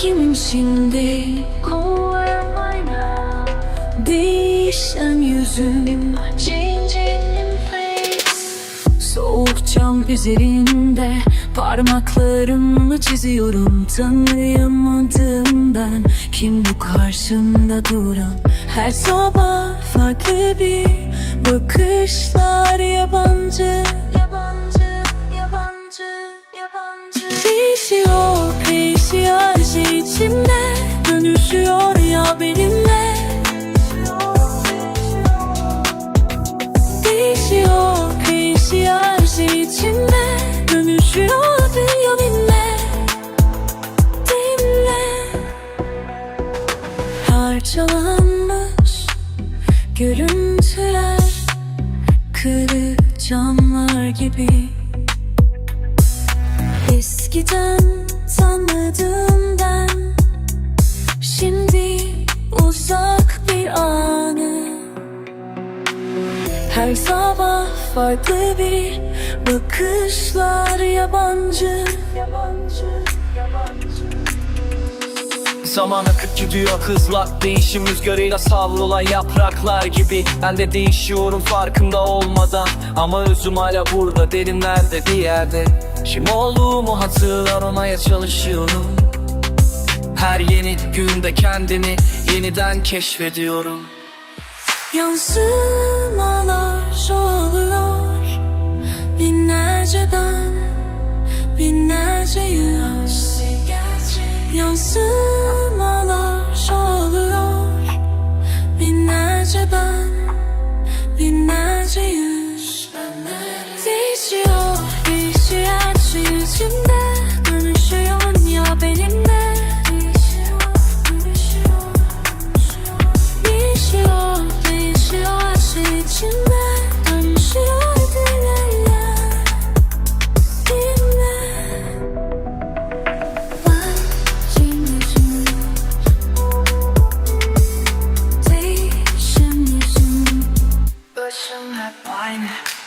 kimim şimdi Who am I now? Değişen yüzüm. Soğuk cam üzerinde Parmaklarımla çiziyorum Tanıyamadım ben Kim bu karşımda duran Her sabah farklı bir Bakışlar Yabancı, şey içimde. Dönüşüyor ya benimle. Değişiyor, değişiyor şey içimde. Dönüşüyor dünya benimle. Parçalanmış görüntüler Kırık camlar gibi. Eskiden tanıdığım Her sabah farklı bir bakışlar yabancı. Yabancı, yabancı. Zaman akıp gidiyor hızla Değişim rüzgarıyla savrulan yapraklar gibi. Ben de değişiyorum farkında olmadan Ama özüm hala burada derinlerde bir yerde. Şimdi olduğumu hatırlamaya çalışıyorum. Her yeni günde kendimi yeniden keşfediyorum ağlar ağlar Binlerce binlerce yüz Yansımalar ağlar Binlerce binlerce yüz. Değişiyor değişiyor her şey yüzümde mine.